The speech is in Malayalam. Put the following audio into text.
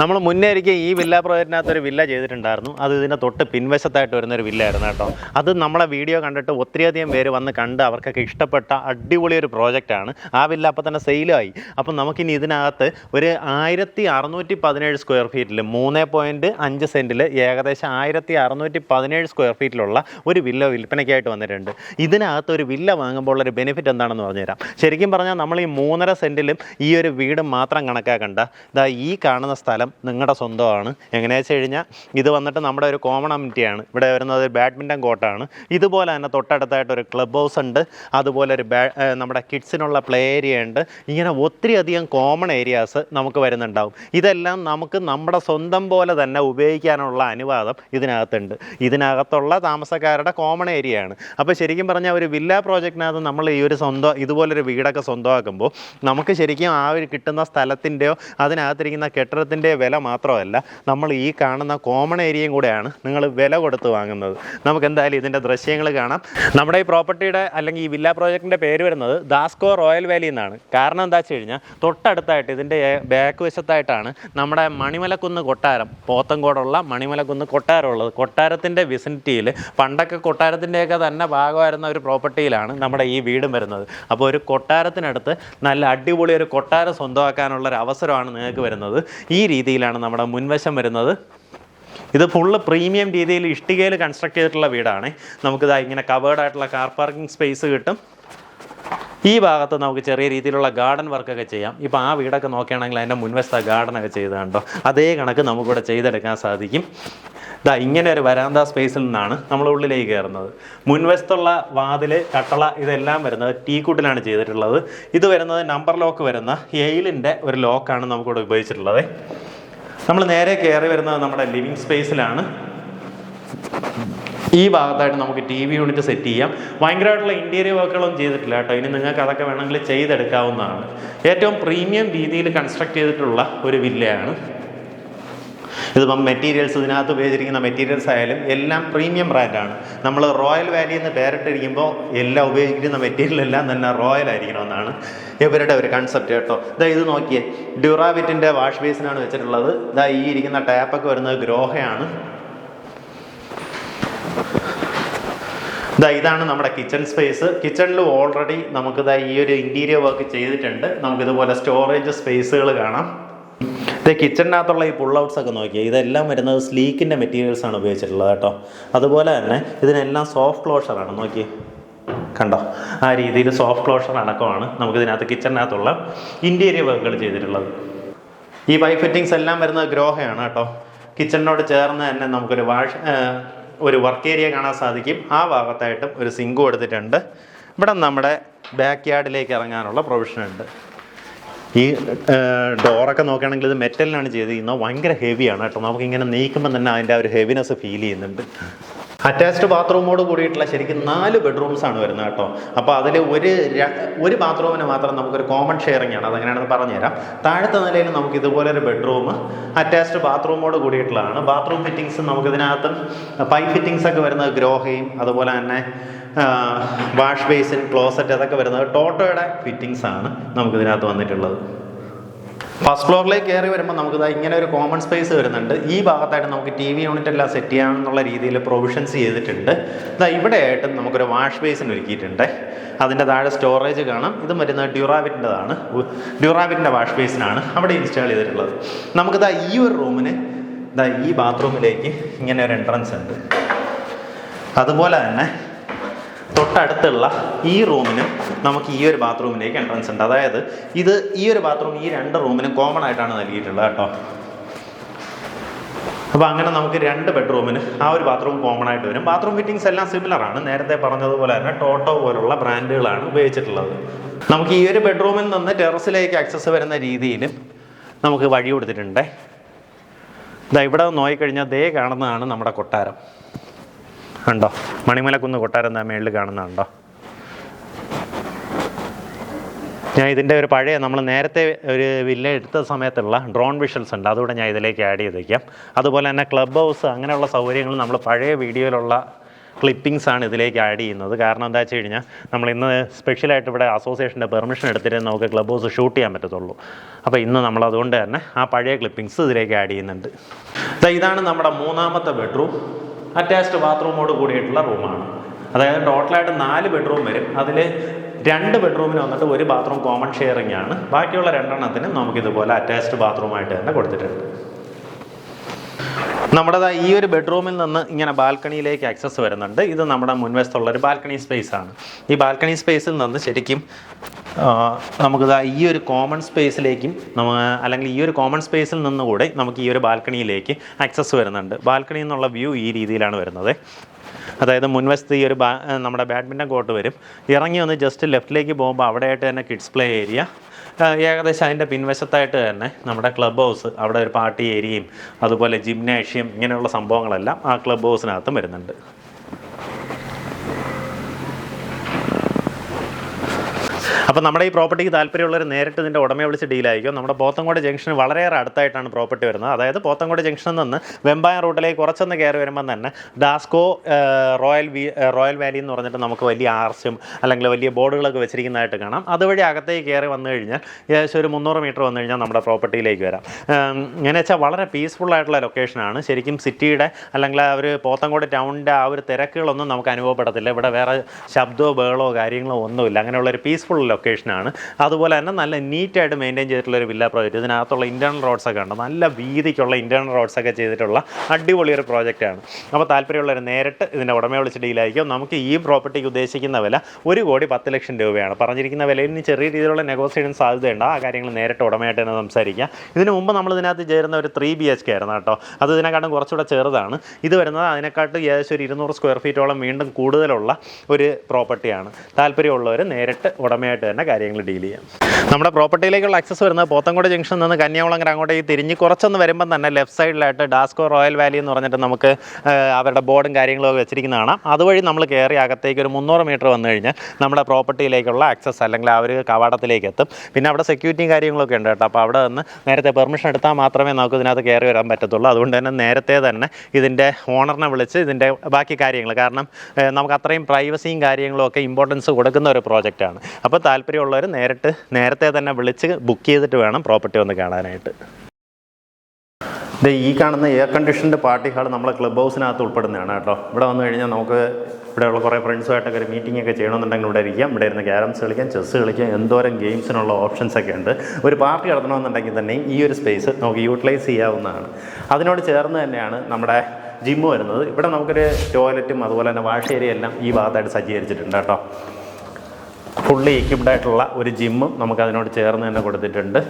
നമ്മൾ മുന്നേ ഒരിക്കൽ ഈ വില്ല പ്രോജക്റ്റിനകത്ത് ഒരു വില്ല ചെയ്തിട്ടുണ്ടായിരുന്നു. അത് ഇതിന്റെ തൊട്ട് പിൻവശത്തായിട്ട് വരുന്ന ഒരു വില്ല ആയിരുന്നു കേട്ടോ. അത് നമ്മളെ വീഡിയോ കണ്ടിട്ട് ഒത്തിരിയധികം പേര് വന്ന് കണ്ട് അവർക്കൊക്കെ ഇഷ്ടപ്പെട്ട അടിപൊളി ഒരു പ്രോജക്റ്റാണ് ആ വില്ല അപ്പോൾ തന്നെ സെയിലായി അപ്പം നമുക്കിനി ഇതിനകത്ത് ഒരു ആയിരത്തി അറുന്നൂറ്റി പതിനേഴ് സ്ക്വയർ ഫീറ്റിൽ മൂന്ന് പോയിന്റ് അഞ്ച് സെന്റിൽ ഏകദേശം ആയിരത്തി അറുന്നൂറ്റി പതിനേഴ് സ്ക്വയർ ഫീറ്റിലുള്ള ഒരു വില്ല വിൽപ്പനയ്ക്കായിട്ട് വന്നിട്ടുണ്ട്. ഇതിനകത്ത് ഒരു വില്ല വാങ്ങുമ്പോൾ ഉള്ളൊരു ബെനിഫിറ്റ് എന്താണെന്ന് പറഞ്ഞുതരാം. ശരിക്കും പറഞ്ഞാൽ നമ്മൾ ഈ മൂന്നര സെന്റിലും ഈ ഒരു വീട് മാത്രം കണക്കാക്കണ്ട. ഇതാ ഈ കാണുന്ന സ്ഥലം നിങ്ങളുടെ സ്വന്തമാണ്. എങ്ങനെയാണെന്ന് വെച്ച് കഴിഞ്ഞാൽ ഇത് വന്നിട്ട് നമ്മുടെ ഒരു കോമൺ അമ്യൂണിറ്റിയാണ് ഇവിടെ വരുന്നത് ബാഡ്മിന്റൺ കോർട്ടാണ് ഇതുപോലെ തന്നെ തൊട്ടടുത്തായിട്ട് ഒരു ക്ലബ് ഹൗസ് ഉണ്ട്. അതുപോലെ ഒരു നമ്മുടെ കിഡ്സിനുള്ള പ്ലേ ഏരിയ ഉണ്ട്. ഇങ്ങനെ ഒത്തിരി അധികം കോമൺ ഏരിയാസ് നമുക്ക് വരുന്നുണ്ടാവും. ഇതെല്ലാം നമുക്ക് നമ്മുടെ സ്വന്തം പോലെ തന്നെ ഉപയോഗിക്കാനുള്ള അനുവാദം ഇതിനകത്തുണ്ട്. ഇതിനകത്തുള്ള താമസക്കാരുടെ കോമൺ ഏരിയയാണ് അപ്പോൾ ശരിക്കും പറഞ്ഞാൽ ഒരു വില്ല പ്രോജക്റ്റിനകത്ത് നമ്മൾ ഈ ഒരു സ്വന്തം ഇതുപോലൊരു വീടൊക്കെ സ്വന്തമാക്കുമ്പോൾ നമുക്ക് ശരിക്കും ആ ഒരു കിട്ടുന്ന സ്ഥലത്തിന്റെയോ അതിനകത്തിരിക്കുന്ന കെട്ടിടത്തിന്റെയോ വില മാത്രമല്ല നമ്മൾ ഈ കാണുന്ന കോമൺ ഏരിയയും കൂടെയാണ് നിങ്ങൾ വില കൊടുത്ത് വാങ്ങുന്നത്. നമുക്ക് എന്തായാലും ഇതിന്റെ ദൃശ്യങ്ങൾ കാണാം. നമ്മുടെ ഈ പ്രോപ്പർട്ടിയുടെ അല്ലെങ്കിൽ ഈ വില്ല പ്രോജക്റ്റിന്റെ പേര് വരുന്നത് ദാസ്കോ റോയൽ വാലി എന്നാണ്. കാരണം എന്താ വെച്ച് കഴിഞ്ഞാൽ തൊട്ടടുത്തായിട്ട് ഇതിന്റെ ബാക്ക് വശത്തായിട്ടാണ് നമ്മുടെ മണിമലക്കുന്ന് കൊട്ടാരം പോത്തങ്കോടുള്ള മണിമലക്കുന്ന് കൊട്ടാരം ഉള്ളത്. കൊട്ടാരത്തിന്റെ വിസിനിറ്റിയിൽ പണ്ടൊക്കെ കൊട്ടാരത്തിന്റെയൊക്കെ തന്നെ ഭാഗമായിരുന്ന ഒരു പ്രോപ്പർട്ടിയിലാണ് നമ്മുടെ ഈ വീടും വരുന്നത്. അപ്പോൾ ഒരു കൊട്ടാരത്തിനടുത്ത് നല്ല അടിപൊളി ഒരു കൊട്ടാരം സ്വന്തമാക്കാനുള്ള ഒരു അവസരമാണ് നിങ്ങൾക്ക് വരുന്നത്. ഈ രീതിയിലാണ് നമ്മുടെ മുൻവശം വരുന്നത്. ഇത് ഫുള്ള് പ്രീമിയം രീതിയിൽ ഇഷ്ടികയിൽ കൺസ്ട്രക്ട് ചെയ്തിട്ടുള്ള വീടാണ്. നമുക്കിതാ ഇങ്ങനെ കവേർഡ് ആയിട്ടുള്ള കാർ പാർക്കിംഗ് സ്പേസ് കിട്ടും. ഈ ഭാഗത്ത് നമുക്ക് ചെറിയ രീതിയിലുള്ള ഗാർഡൻ വർക്കൊക്കെ ചെയ്യാം. ഇപ്പോൾ ആ വീടൊക്കെ നോക്കുകയാണെങ്കിൽ അതിന്റെ മുൻവശത്തെ ഗാർഡനൊക്കെ ചെയ്ത് കണ്ടോ അതേ കണക്ക് നമുക്കിവിടെ ചെയ്തെടുക്കാൻ സാധിക്കും. ഇതാ ഇങ്ങനെ ഒരു വരാന്ത സ്പേസിൽ നിന്നാണ് നമ്മൾ ഉള്ളിലേക്ക് കയറുന്നത്. മുൻവശത്തുള്ള വാതിൽ കട്ടള ഇതെല്ലാം വരുന്നത് ടീ കുട്ടിലാണ് ചെയ്തിട്ടുള്ളത്. ഇത് വരുന്നത് നമ്പർ ലോക്ക് വരുന്ന എയിലിന്റെ ഒരു ലോക്കാണ് നമുക്കിവിടെ ഉപയോഗിച്ചിട്ടുള്ളത്. നമ്മൾ നേരെ കയറി വരുന്നത് നമ്മുടെ ലിവിങ് സ്പേസിലാണ്. ഈ ഭാഗത്തായിട്ട് നമുക്ക് ടി വി യൂണിറ്റ് സെറ്റ് ചെയ്യാം. ഭയങ്കരമായിട്ടുള്ള ഇന്റീരിയർ വർക്കുകളൊന്നും ചെയ്തിട്ടില്ല കേട്ടോ. ഇനി നിങ്ങൾക്ക് അതൊക്കെ വേണമെങ്കിൽ ചെയ്തെടുക്കാവുന്നതാണ്. ഏറ്റവും പ്രീമിയം രീതിയിൽ കൺസ്ട്രക്ട് ചെയ്തിട്ടുള്ള ഒരു വില്ലയാണ്. ഇതിപ്പം മെറ്റീരിയൽസ് ഇതിനകത്ത് ഉപയോഗിച്ചിരിക്കുന്ന മെറ്റീരിയൽസ് ആയാലും എല്ലാം പ്രീമിയം ബ്രാൻഡാണ് നമ്മൾ റോയൽ വാലി എന്ന് പേരിട്ടിരിക്കുമ്പോൾ എല്ലാം ഉപയോഗിക്കുന്ന മെറ്റീരിയൽ എല്ലാം തന്നെ റോയൽ ആയിരിക്കണമെന്നാണ് ഇവരുടെ ഒരു കൺസെപ്റ്റ് കേട്ടോ. ഇതാ ഇത് നോക്കിയേ. ഡ്യൂറാവിറ്റിന്റെ വാഷ് ബേസിനാണ് വെച്ചിട്ടുള്ളത്. ഇതാ ഈ ഇരിക്കുന്ന ടാപ്പൊക്കെ വരുന്നത് ഗ്രോഹയാണ്. ഇതാ ഇതാണ് നമ്മുടെ കിച്ചൺ സ്പേസ് കിച്ചണിൽ ഓൾറെഡി നമുക്കിതാ ഈ ഒരു ഇന്റീരിയർ വർക്ക് ചെയ്തിട്ടുണ്ട്. നമുക്കിതുപോലെ സ്റ്റോറേജ് സ്പേസുകൾ കാണാം. ഇത് കിച്ചണിനകത്തുള്ള ഈ പുൾ ഔട്ട്സ് ഒക്കെ നോക്കിയാൽ ഇതെല്ലാം വരുന്നത് സ്ലീക്കിന്റെ മെറ്റീരിയൽസ് ആണ് ഉപയോഗിച്ചിട്ടുള്ളത് കേട്ടോ. അതുപോലെ തന്നെ ഇതിനെല്ലാം സോഫ്റ്റ് ക്ലോഷറാണ് നോക്കി കണ്ടോ? ആ രീതിയിൽ സോഫ്റ്റ് ക്ലോഷർ അടക്കമാണ് നമുക്കിതിനകത്ത് കിച്ചണിനകത്തുള്ള ഇന്റീരിയർ വർക്കുകൾ ചെയ്തിട്ടുള്ളത്. ഈ പൈപ്പ് ഫിറ്റിങ്സ് എല്ലാം വരുന്നത് ഗ്രോഹയാണ് കേട്ടോ. കിച്ചണിനോട് ചേർന്ന് തന്നെ നമുക്കൊരു വാഷ് ഒരു വർക്ക് ഏരിയ കാണാൻ സാധിക്കും. ആ ഭാഗത്തായിട്ടും ഒരു സിങ്ക് കൊടുത്തിട്ടുണ്ട് ഇവിടെ നമ്മുടെ ബാക്ക് യാർഡിലേക്ക് ഇറങ്ങാനുള്ള പ്രൊവിഷൻ ഉണ്ട്. ഈ ഡോറൊക്കെ നോക്കുകയാണെങ്കിൽ ഇത് മെറ്റലിനാണ് ചെയ്തിരിക്കുന്നത് ഭയങ്കര ഹെവിയാണ് കേട്ടോ. നമുക്ക് ഇങ്ങനെ നീക്കുമ്പോൾ തന്നെ അതിന്റെ ഒരു ഹെവിനെസ് ഫീൽ ചെയ്യുന്നുണ്ട്. അറ്റാച്ച്ഡ് ബാത്റൂമോട് കൂടിയിട്ടുള്ള ശരിക്കും നാല് ബെഡ്റൂംസ് ആണ് വരുന്നത് കേട്ടോ. അപ്പോൾ അതിൽ ഒരു ഒരു ബാത്റൂമിന് മാത്രം നമുക്കൊരു കോമൺ ഷെയറിംഗ് ആണ്. അതെങ്ങനെയാണെന്ന് പറഞ്ഞുതരാം. താഴത്തെ നിലയിൽ നമുക്ക് ഇതുപോലെ ഒരു ബെഡ്റൂം അറ്റാച്ച്ഡ് ബാത്റൂമോട് കൂടിയിട്ടുള്ളതാണ്. ബാത്റൂം ഫിറ്റിങ്സ് നമുക്കിതിനകത്ത് പൈപ്പ് ഫിറ്റിങ്സ് ഒക്കെ വരുന്നത് ഗ്രോഹയും അതുപോലെ തന്നെ വാഷ് ബേസിൻ ക്ലോസറ്റ് അതൊക്കെ വരുന്നത് ടോട്ടോയുടെ ഫിറ്റിങ്സ് ആണ് നമുക്കിതിനകത്ത് വന്നിട്ടുള്ളത്. ഫസ്റ്റ് ഫ്ലോറിലേക്ക് കയറി വരുമ്പോൾ നമുക്ക് ഇങ്ങനെ ഒരു കോമൺ സ്പേസ് വരുന്നുണ്ട്. ഈ ഭാഗത്തായിട്ട് നമുക്ക് ടി വി യൂണിറ്റ് എല്ലാം സെറ്റ് ചെയ്യാമെന്നുള്ള രീതിയിൽ പ്രൊവിഷൻസ് ചെയ്തിട്ടുണ്ട്. ഇതാ ഇവിടെ ആയിട്ട് നമുക്കൊരു വാഷ് ബേസിൻ ഒരുക്കിയിട്ടുണ്ട്. അതിന്റെ താഴെ സ്റ്റോറേജ് കാണാം. ഇത് വരുന്നത് ഡ്യൂറാവിറ്റിന്റെതാണ് ഡ്യൂറാവിറ്റിന്റെ വാഷ് ബേസിനാണ് അവിടെ ഇൻസ്റ്റാൾ ചെയ്തിട്ടുള്ളത്. നമുക്കിതാ ഈ ഒരു റൂമിന് ഇതാ ഈ ബാത്റൂമിലേക്ക് ഇങ്ങനെ ഒരു എൻട്രൻസ് ഉണ്ട്. അതുപോലെ തന്നെ തൊട്ടടുത്തുള്ള ഈ റൂമിനും നമുക്ക് ഈ ഒരു ബാത്റൂമിലേക്ക് എൻട്രൻസ് ഉണ്ട്. അതായത് ഇത് ഈ ഒരു ബാത്റൂം ഈ രണ്ട് റൂമിനും കോമൺ ആയിട്ടാണ് നൽകിയിട്ടുള്ളത് കേട്ടോ. അപ്പോൾ അങ്ങനെ നമുക്ക് രണ്ട് ബെഡ്റൂമിന് ആ ഒരു ബാത്റൂം കോമൺ ആയിട്ട് വരും. ബാത്റൂം ഫിറ്റിംഗ്സ് എല്ലാം സിമിലർ ആണ്. നേരത്തെ പറഞ്ഞതുപോലെ തന്നെ ടോട്ടോ പോലുള്ള ബ്രാൻഡുകളാണ് ഉപയോഗിച്ചിട്ടുള്ളത്. നമുക്ക് ഈ ഒരു ബെഡ്റൂമിൽ നിന്ന് ടെറസിലേക്ക് ആക്സസ് വരുന്ന രീതിയിൽ നമുക്ക് വഴി കൊടുത്തിട്ടുണ്ട്. ഇതാ ഇവിടെ നോയിക്കഴിഞ്ഞാൽ ദേ കാണുന്നതാണ് നമ്മുടെ കൊട്ടാരം. ഉണ്ടോ മണിമലക്കുന്ന് കൊട്ടാരം താ മേളിൽ കാണുന്നുണ്ടോ ഞാൻ ഇതിന്റെ ഒരു പഴയ നമ്മൾ നേരത്തെ ഒരു വില്ല എടുത്ത സമയത്തുള്ള ഡ്രോൺ വിഷൽസ് ഉണ്ട്. അതുകൂടെ ഞാൻ ഇതിലേക്ക് ആഡ് ചെയ്തേക്കാം. അതുപോലെ തന്നെ ക്ലബ് ഹൗസ് അങ്ങനെയുള്ള സൗകര്യങ്ങൾ നമ്മൾ പഴയ വീഡിയോയിലുള്ള ക്ലിപ്പിംഗ്സ് ആണ് ഇതിലേക്ക് ആഡ് ചെയ്യുന്നത്. കാരണം എന്താ വെച്ച് കഴിഞ്ഞാൽ നമ്മൾ ഇന്ന് സ്പെഷ്യലായിട്ട് ഇവിടെ അസോസിയേഷന്റെ പെർമിഷൻ എടുത്തിട്ട് നമുക്ക് ക്ലബ് ഹൗസ് ഷൂട്ട് ചെയ്യാൻ പറ്റത്തുള്ളൂ. അപ്പോൾ ഇന്ന് നമ്മൾ അതുകൊണ്ട് തന്നെ ആ പഴയ ക്ലിപ്പിങ്സ് ഇതിലേക്ക് ആഡ് ചെയ്യുന്നുണ്ട്. ഇതാണ് നമ്മുടെ മൂന്നാമത്തെ ബെഡ്റൂം അറ്റാച്ച്ഡ് ബാത്റൂമോട് കൂടിയിട്ടുള്ള റൂമാണ്. അതായത് ടോട്ടലായിട്ട് നാല് ബെഡ്റൂം വരും. അതിൽ രണ്ട് ബെഡ്റൂമിന് വന്നിട്ട് ഒരു ബാത്റൂം കോമൺ ഷെയറിംഗ് ആണ്. ബാക്കിയുള്ള രണ്ടെണ്ണത്തിന് നമുക്കിതുപോലെ അറ്റാച്ച്ഡ് ബാത്റൂമായിട്ട് തന്നെ കൊടുത്തിട്ടുണ്ട്. നമ്മുടെ ഈ ഒരു ബെഡ്റൂമിൽ നിന്ന് ഇങ്ങനെ ബാൽക്കണിയിലേക്ക് ആക്സസ് വരുന്നുണ്ട്. ഇത് നമ്മുടെ മുൻവശത്തുള്ള ഒരു ബാൽക്കണി സ്പേസ് ആണ്. ഈ ബാൽക്കണി സ്പേസിൽ നിന്ന് ശരിക്കും നമുക്കിതാ ഈ ഒരു കോമൺ സ്പേസിലേക്കും നമ്മൾ അല്ലെങ്കിൽ ഈ ഒരു കോമൺ സ്പേസിൽ നിന്നുകൂടെ നമുക്ക് ഈ ഒരു ബാൽക്കണിയിലേക്ക് ആക്സസ് വരുന്നുണ്ട്. ബാൽക്കണിയിൽ നിന്നുള്ള വ്യൂ ഈ രീതിയിലാണ് വരുന്നത്. അതായത് മുൻവശത്ത് ഈ ഒരു ബാ നമ്മുടെ ബാഡ്മിന്റൺ കോർട്ട് വരും. ഇറങ്ങി വന്ന് ജസ്റ്റ് ലെഫ്റ്റിലേക്ക് പോകുമ്പോൾ അവിടെയായിട്ട് തന്നെ കിഡ്സ് പ്ലേ ഏരിയ ഏകദേശം അതിന്റെ പിൻവശത്തായിട്ട് തന്നെ നമ്മുടെ ക്ലബ് ഹൗസ് അവിടെ ഒരു പാർട്ടി ഏരിയയും അതുപോലെ ജിംനേഷ്യം ഇങ്ങനെയുള്ള സംഭവങ്ങളെല്ലാം ആ ക്ലബ് ഹൗസിനകത്തും വരുന്നുണ്ട്. അപ്പോൾ നമ്മുടെ ഈ പ്രോപ്പർട്ടിക്ക് താല്പര്യമുള്ളവർ നേരിട്ട് ഇതിന്റെ ഉടമയെ വിളിച്ച് ഡീലായിരിക്കും നമ്മുടെ പോത്തങ്കോട് ജംഗ്ഷന് വളരെയേറെ അടുത്തായിട്ടാണ് പ്രോപ്പർട്ടി വരുന്നത്. അതായത് പോത്തങ്കോട് ജംഗ്ഷനിൽ നിന്ന് വെമ്പായം റൂട്ടിലേക്ക് കുറച്ചൊന്ന് കയറി വരുമ്പോൾ തന്നെ Dasco royal V royal valley എന്ന് പറഞ്ഞിട്ട് നമുക്ക് വലിയ ആർച്ചും അല്ലെങ്കിൽ വലിയ ബോർഡുകളൊക്കെ വെച്ചിരിക്കുന്നതായിട്ട് കാണാം. അതുവഴി അകത്തേക്ക് കയറി വന്നു കഴിഞ്ഞാൽ ഏകദേശം ഒരു മുന്നൂറ് മീറ്റർ വന്നു കഴിഞ്ഞാൽ നമ്മുടെ പ്രോപ്പർട്ടിയിലേക്ക് വരാം. എന്നു വെച്ചാൽ വളരെ പീസ്ഫുൾ ആയിട്ടുള്ള ലൊക്കേഷനാണ് ശരിക്കും സിറ്റിയുടെ അല്ലെങ്കിൽ ആ ഒരു പോത്തങ്കോട് ടൗണിന്റെ ആ ഒരു തിരക്കുകളൊന്നും നമുക്ക് അനുഭവപ്പെടത്തില്ല. ഇവിടെ വേറെ ശബ്ദമോ ബഹളമോ കാര്യങ്ങളോ ഒന്നുമില്ല. അങ്ങനെയുള്ള ഒരു പീസ്ഫുൾ ലൊക്കേഷനാണ് അതുപോലെ തന്നെ നല്ല നീറ്റായിട്ട് മെയിന്റെയിൻ ചെയ്തിട്ടുള്ള ഒരു വില്ല പ്രോജക്റ്റ് ഇതിനകത്തുള്ള ഇന്റേർണൽ റോഡ്സ് ഒക്കെ ഉണ്ട് നല്ല വീതിക്കുള്ള ഇന്റേർണൽ റോഡ്സ് ഒക്കെ ചെയ്തിട്ടുള്ള അടിപൊളി ഒരു പ്രോജക്റ്റാണ് അപ്പോൾ താല്പര്യമുള്ളവർ നേരിട്ട് ഇതിന്റെ ഉടമയെ വിളിച്ച് ഡീലായിരിക്കും നമുക്ക് ഈ പ്രോപ്പർട്ടിക്ക് ഉദ്ദേശിക്കുന്ന വില ഒരു കോടി പത്ത് ലക്ഷം രൂപയാണ്. പറഞ്ഞിരിക്കുന്ന വിലയിൽ ഇനി ചെറിയ രീതിയിലുള്ള നെഗോസിയേഷൻ സാധ്യതയുണ്ട്. ആ കാര്യങ്ങൾ നേരിട്ട് ഉടമയായിട്ട് തന്നെ സംസാരിക്കാം. ഇതിന് മുമ്പ് നമ്മൾ ഇതിനകത്ത് ചേരുന്ന ഒരു ത്രീ ബി എച്ച് കെ ആയിരുന്നു കേട്ടോ. അത് ഇതിനെക്കാട്ടും കുറച്ചുകൂടെ ചെറുതാണ്. ഇത് വരുന്നത് അതിനെക്കാട്ടും ഏകദേശം ഒരു ഇരുന്നൂറ് സ്ക്വയർ ഫീറ്റോളം വീണ്ടും കൂടുതലുള്ള ഒരു പ്രോപ്പർട്ടിയാണ് താല്പര്യമുള്ളവർ നേരിട്ട് ഉടമയായിട്ട് തന്നെ കാര്യങ്ങൾ ഡീൽ ചെയ്യാം. നമ്മുടെ പ്രോപ്പർട്ടിയിലേക്കുള്ള ആക്സസ് വരുന്നത് പോത്തങ്കോട് ജംഗ്ഷനിൽ നിന്ന് കന്യാകുളങ്ങര ഈ തിരിഞ്ഞ് കുറച്ചൊന്ന് വരുമ്പം തന്നെ ലെഫ്റ്റ് സൈഡിലായിട്ട് ഡാസ്കോ റോയൽ വാലി എന്ന് പറഞ്ഞിട്ട് നമുക്ക് അവരുടെ ബോർഡും കാര്യങ്ങളും വെച്ചിരിക്കുന്ന കാണാം. അതുവഴി നമ്മൾ കയറി അകത്തേക്ക് ഒരു മുന്നൂറ് മീറ്റർ വന്നു കഴിഞ്ഞാൽ നമ്മുടെ പ്രോപ്പർട്ടിയിലേക്കുള്ള ആക്സസ് അല്ലെങ്കിൽ ആ ഒരു കവാടത്തിലേക്ക് എത്തും. പിന്നെ അവിടെ സെക്യൂരിറ്റിയും കാര്യങ്ങളൊക്കെ ഉണ്ട് കേട്ടോ. അപ്പോൾ അവിടെ നിന്ന് നേരത്തെ പെർമിഷൻ എടുത്താൽ മാത്രമേ നമുക്ക് ഇതിനകത്ത് കയറി വരാൻ പറ്റത്തുള്ളൂ. അതുകൊണ്ട് തന്നെ നേരത്തെ തന്നെ ഇതിന്റെ ഓണറിനെ വിളിച്ച് ഇതിന്റെ ബാക്കി കാര്യങ്ങൾ. കാരണം നമുക്ക് അത്രയും പ്രൈവസിയും കാര്യങ്ങളും ഒക്കെ ഇമ്പോർട്ടൻസ് കൊടുക്കുന്ന ഒരു പ്രോജക്റ്റാണ് അപ്പോൾ താല്പര്യമുള്ളവർ നേരിട്ട് നേരത്തെ തന്നെ വിളിച്ച് ബുക്ക് ചെയ്തിട്ട് വേണം പ്രോപ്പർട്ടി ഒന്ന് കാണാനായിട്ട്. ദേ ഈ കാണുന്ന എയർ കണ്ടീഷൻഡ് പാർട്ടി ഹാൾ നമ്മളെ ക്ലബ് ഹൗസിനകത്ത് ഉൾപ്പെടുന്നതാണ് കേട്ടോ. ഇവിടെ വന്നു കഴിഞ്ഞാൽ നമുക്ക് ഇവിടെയുള്ള കുറേ ഫ്രണ്ട്സുമായിട്ടൊക്കെ ഒരു മീറ്റിംഗ് ഒക്കെ ചെയ്യണമെന്നുണ്ടെങ്കിൽ ഇവിടെ ഇരിക്കാം. ഇവിടെ ഇരുന്ന് ക്യാരംസ് കളിക്കാം ചെസ് കളിക്കാം എന്തോരം ഗെയിംസിനുള്ള ഓപ്ഷൻസ് ഒക്കെ ഉണ്ട്. ഒരു പാർട്ടി നടത്തണമെന്നുണ്ടെങ്കിൽ തന്നെ ഈ ഒരു സ്പേസ് നമുക്ക് യൂട്ടിലൈസ് ചെയ്യാവുന്നതാണ്. അതിനോട് ചേർന്ന് തന്നെയാണ് നമ്മുടെ ജിമ്മ് വരുന്നത്. ഇവിടെ നമുക്കൊരു ടോയ്ലറ്റും അതുപോലെ തന്നെ വാഷ് ഏരിയ എല്ലാം ഈ ഭാഗത്തായിട്ട് സജ്ജീകരിച്ചിട്ടുണ്ട് കേട്ടോ. ഫുള്ളി എക്യുപ്ഡ് ഒരു ജിമ്മും നമുക്കതിനോട് ചേർന്ന് തന്നെ കൊടുത്തിട്ടുണ്ട്.